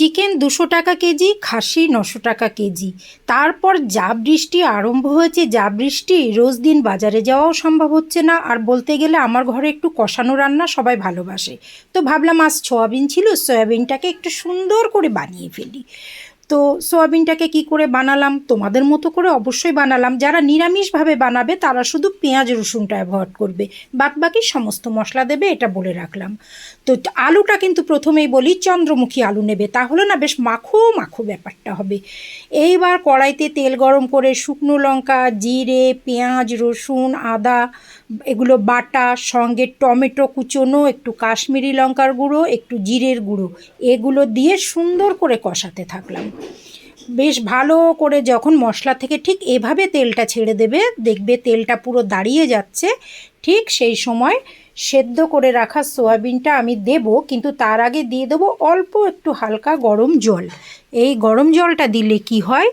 Chicken দুশো টাকা KG, খাসি নশো টাকা কেজি। তারপর যা বৃষ্টি আরম্ভ হয়েছে, যা বৃষ্টি রোজ দিন বাজারে যাওয়াও সম্ভব হচ্ছে না। আর বলতে গেলে আমার ঘরে একটু কষানো রান্না সবাই ভালোবাসে। তো ভাবলাম আজ সোয়াবিন ছিল, সয়াবিনটাকে একটু সুন্দর করে বানিয়ে ফেলি। তো সোয়াবিনটাকে কি করে বানালাম? তোমাদের মতো করে অবশ্যই বানালাম। যারা নিরামিষভাবে বানাবে, তারা শুধু পেঁয়াজ, রসুনটা অ্যাভয়েড করবে। বাদ বাকি সমস্ত মশলা দেবে, এটা বলে রাখলাম। তো আলুটা কিন্তু প্রথমেই বলি, চন্দ্রমুখী আলু নেবে। তাহলে না বেশ মাখো মাখো ব্যাপারটা হবে। এইবার কড়াইতে তেল গরম করে শুকনো লঙ্কা, জিরে, পেঁয়াজ, রসুন, আদা, এগুলো বাটা, সঙ্গে টমেটো কুচোনো, একটু কাশ্মীরি লঙ্কার গুঁড়ো, একটু জিরের গুঁড়ো। এগুলো দিয়ে সুন্দর করে কষাতে থাকলাম। বেশ ভালো করে যখন মশলা থেকে ঠিক এভাবে তেলটা ছেড়ে দেবে, দেখবে তেলটা পুরো দাঁড়িয়ে যাচ্ছে। ঠিক সেই সময় সেদ্ধ করে রাখা সোয়াবিনটা আমি দেব, কিন্তু তার আগে দিয়ে দেবো অল্প একটু হালকা গরম জল। এই গরম জলটা দিলে কি হয়,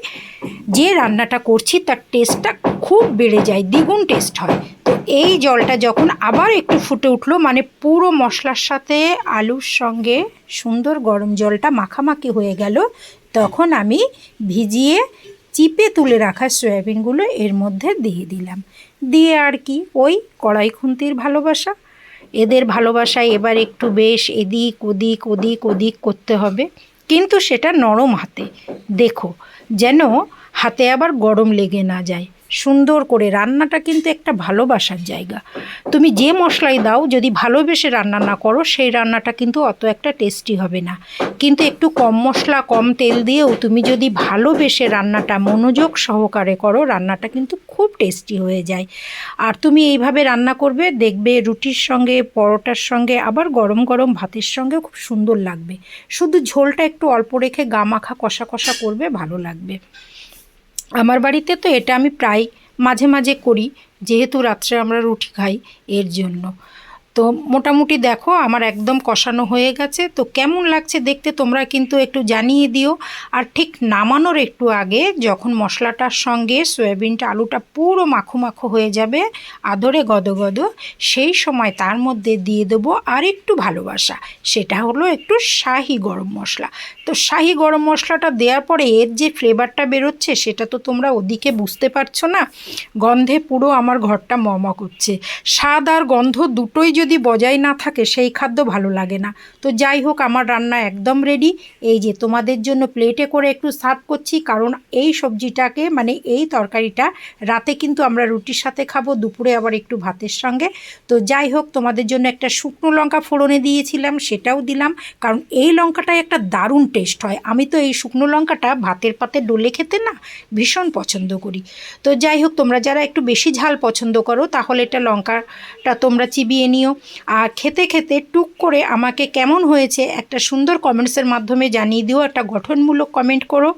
যে রান্নাটা করছি তার টেস্টটা খুব বেড়ে যায়, দ্বিগুণ টেস্ট হয়। তো এই জলটা যখন আবার একটু ফুটে উঠল মানে পুরো মশলার সাথে আলুর সঙ্গে সুন্দর গরম জলটা মাখামাখি হয়ে গেল তখন আমি ভিজিয়ে চিপে তুলে রাখা সয়াবিনগুলো এর মধ্যে দিয়ে দিলাম। দিয়ে আর কি, ওই কড়াই খুন্তির ভালোবাসা। এদের ভালোবাসায় এবার একটু বেশ এদিক ওদিক ওদিক ওদিক করতে হবে। কিন্তু সেটা নরম হাতে। দেখো, যেন হাতে আবার গরম লেগে না যায়। সুন্দর করে। রান্নাটা কিন্তু একটা ভালোবাসার জায়গা। তুমি যে মশলাই দাও, যদি ভালোবেসে রান্না না করো, সেই রান্নাটা কিন্তু অত একটা টেস্টি হবে না। কিন্তু একটু কম মশলা, কম তেল দিয়েও তুমি যদি ভালোবেসে রান্নাটা মনোযোগ সহকারে করো, রান্নাটা কিন্তু খুব টেস্টি হয়ে যায়। আর তুমি এইভাবে রান্না করবে, দেখবে রুটির সঙ্গে, পরোটার সঙ্গে, আবার গরম গরম ভাতের সঙ্গে খুব সুন্দর লাগবে। শুধু ঝোলটা একটু অল্প রেখে গা মাখা কষা কষা করবে, ভালো লাগবে। আমার বাড়িতে তো এটা আমি প্রায় মাঝে মাঝে করি, যেহেতু রাত্রে আমরা রুটি খাই, এর জন্য। তো মোটামুটি দেখো, আমার একদম কষানো হয়ে গেছে। তো কেমন লাগছে দেখতে তোমরা কিন্তু একটু জানিয়ে দিও। আর ঠিক নামানোর একটু আগে যখন মশলাটার সঙ্গে সয়াবিনটা, আলুটা পুরো মাখো মাখো হয়ে যাবে, আদরে গদগদ সেই সময় তার মধ্যে দিয়ে দেবো আর একটু ভালোবাসা। সেটা হলো একটু শাহি গরম মশলা। তো শাহি গরম মশলাটা দেওয়ার পরে এর যে ফ্লেভারটা বেরোচ্ছে, সেটা তো তোমরা ওদিকে বুঝতে পারছ না। গন্ধে পুরো আমার ঘরটা মমা করছে। স্বাদ আর গন্ধ দুটোই যদি বজায় না থাকে, সেই খাদ্য ভালো লাগে না। তো যাই হোক, আমার রান্না একদম রেডি এই যে তোমাদের জন্য প্লেটে করে একটু সার্ভ করছি, কারণ এই সবজিটাকে মানে এই তরকারিটা রাতে কিন্তু আমরা রুটির সাথে খাব, দুপুরে আবার একটু ভাতের সঙ্গে। তো যাই হোক, তোমাদের জন্য একটা শুকনো লঙ্কা ফোড়নে দিয়েছিলাম, সেটাও দিলাম। কারণ এই লঙ্কাটায় একটা দারুণ টেস্ট হয়। আমি তো এই শুকনো লঙ্কাটা ভাতের পাতে ডলে খেতে না ভীষণ পছন্দ করি। তো যাই হোক, তোমরা যারা একটু বেশি ঝাল পছন্দ করো, তাহলে এটা লঙ্কাটা তোমরা চিবিয়ে নিও। আর খেতে খেতে টুক করে আমাকে কেমন হয়েছে একটা সুন্দর কমেন্টসের মাধ্যমে জানিয়ে দিও, একটা গঠনমূলক কমেন্ট করো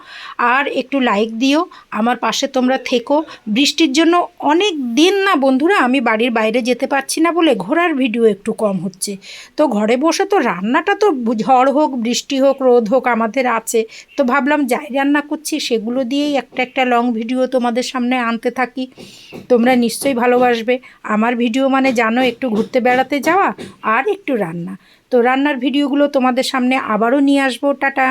আর একটু লাইক দিও। আমার পাশে তোমরা থেকো। বৃষ্টির জন্য অনেক দিন না বন্ধুরা, আমি বাড়ির বাইরে যেতে পারছি না বলে ঘোরার ভিডিও একটু কম হচ্ছে। তো ঘরে বসে তো রান্নাটা তো ঝড় হোক, বৃষ্টি হোক, রোদ হোক আমাদের আছে। তো ভাবলাম যাই রান্না করছি, সেগুলো দিয়েই একটা একটা লং ভিডিও তোমাদের সামনে আনতে থাকি। তোমরা নিশ্চয়ই ভালোবাসবে। আমার ভিডিও মানে জানো, একটু ঘুরতে বেড়াতে যাওয়া আর একটু রান্না। তো রান্নার ভিডিওগুলো তোমাদের সামনে আবারও নিয়ে আসব। টাটা।